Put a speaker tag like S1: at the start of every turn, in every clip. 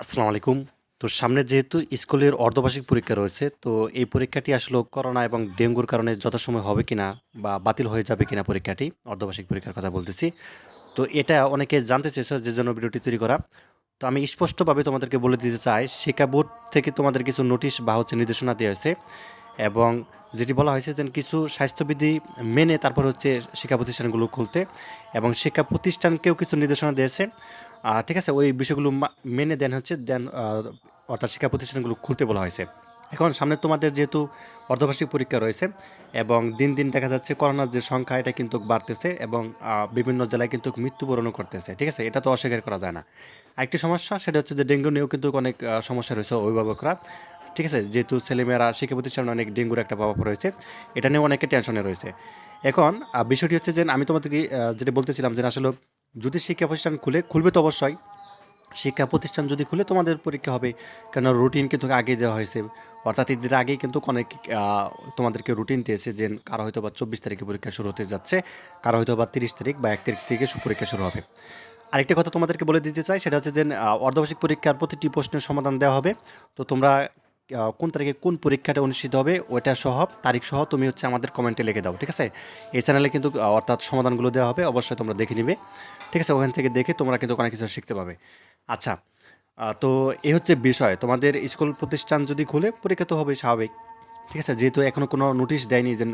S1: আসসালামু আলাইকুম। তো সামনে যেহেতু স্কুলের অর্ধবার্ষিক পরীক্ষা রয়েছে, তো এই পরীক্ষাটি আসলে করোনা এবং ডেঙ্গুর কারণে যথাসময় হবে কিনা বা বাতিল হয়ে যাবে কিনা পরীক্ষাটি, অর্ধবার্ষিক পরীক্ষার কথা বলতেছি। তো এটা অনেকে জানতে চেয়েছে যেজন্য ভিডিওটি তৈরি করা। তো আমি স্পষ্টভাবে তোমাদেরকে বলে দিতে চাই, শিক্ষা বোর্ড থেকে তোমাদের কিছু নোটিশ বা হচ্ছে নির্দেশনা দেওয়া হয়েছে এবং যেটি বলা হয়েছে যে কিছু স্বাস্থ্যবিধি মেনে তারপর হচ্ছে শিক্ষা প্রতিষ্ঠানগুলো খুলতে এবং শিক্ষা প্রতিষ্ঠানকেও কিছু নির্দেশনা দিয়েছে। আ ঠিক আছে? ওই বিষয়গুলো মেনে দেন হচ্ছে দেন অর্থাৎ শিক্ষা প্রতিষ্ঠানগুলো খুলতে বলা হয়েছে। এখন সামনে তোমাদের যেহেতু অর্ধবার্ষিক পরীক্ষা রয়েছে এবং দিন, দিন দেখা যাচ্ছে করোনার যে সংখ্যা এটা কিন্তু বাড়তেছে এবং বিভিন্ন জেলায় কিন্তু মৃত্যুবরণও করতেছে। ঠিক আছে? এটা তো অস্বীকার করা যায় না। আরেকটি সমস্যা সেটা হচ্ছে যে ডেঙ্গু নিয়েও কিন্তু অনেক সমস্যা রয়েছে অভিভাবকরা। ঠিক আছে? যেহেতু ছেলেমেয়েরা শিক্ষা প্রতিষ্ঠানে অনেক ডেঙ্গুর একটা প্রভাব রয়েছে। এটা নিয়েও অনেকে টেনশনে রয়েছে। এখন বিষয়টি হচ্ছে যে আমি তোমাদেরকে যেটা বলতেছিলাম যে আসলে যদি শিক্ষা প্রতিষ্ঠান খুলে, খুলবে তো অবশ্যই। শিক্ষা প্রতিষ্ঠান যদি খুলে তোমাদের পরীক্ষা হবে। কেন রুটিন কিন্তু আগে দেওয়া হয়েছে। অর্থাৎ ঈদের আগেই কিন্তু অনেক তোমাদেরকে রুটিন দিয়েছে যে কারও হয়তো বা চব্বিশ তারিখে পরীক্ষা শুরু হতে যাচ্ছে। কারও হয়তো বা তিরিশ তারিখ বা এক তারিখ থেকে পরীক্ষা শুরু হবে। আরেকটা কথা তোমাদেরকে বলে দিতে চাই সেটা হচ্ছে যে অর্ধবার্ষিক পরীক্ষার প্রতিটি প্রশ্নের সমাধান দেওয়া হবে। তো তোমরা কোন তারিখে কোন পরীক্ষাটা অনুষ্ঠিত হবে ওইটা সহ তারিখ সহ তুমি হচ্ছে আমাদের কমেন্টে লিখে দাও। ঠিক আছে? এই চ্যানেলে কিন্তু অর্থাৎ সমাধানগুলো দেওয়া হবে। অবশ্যই তোমরা দেখে নিবে। ঠিক আছে? ওখান থেকে দেখে তোমরা কিন্তু অনেক কিছু শিখতে পাবে। আচ্ছা, তো এই হচ্ছে বিষয়। তোমাদের স্কুল প্রতিষ্ঠান যদি খুলে পরীক্ষা তো হবে স্বাভাবিক। ঠিক আছে? যেহেতু এখনও কোনো নোটিশ দেয়নি যে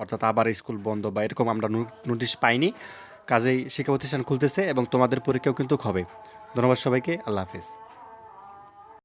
S1: অর্থাৎ আবার স্কুল বন্ধ বা এরকম আমরা নোটিশ পাইনি। কাজেই শিক্ষা প্রতিষ্ঠান খুলতেছে এবং তোমাদের পরীক্ষাও কিন্তু হবে। ধন্যবাদ সবাইকে। আল্লাহ হাফেজ।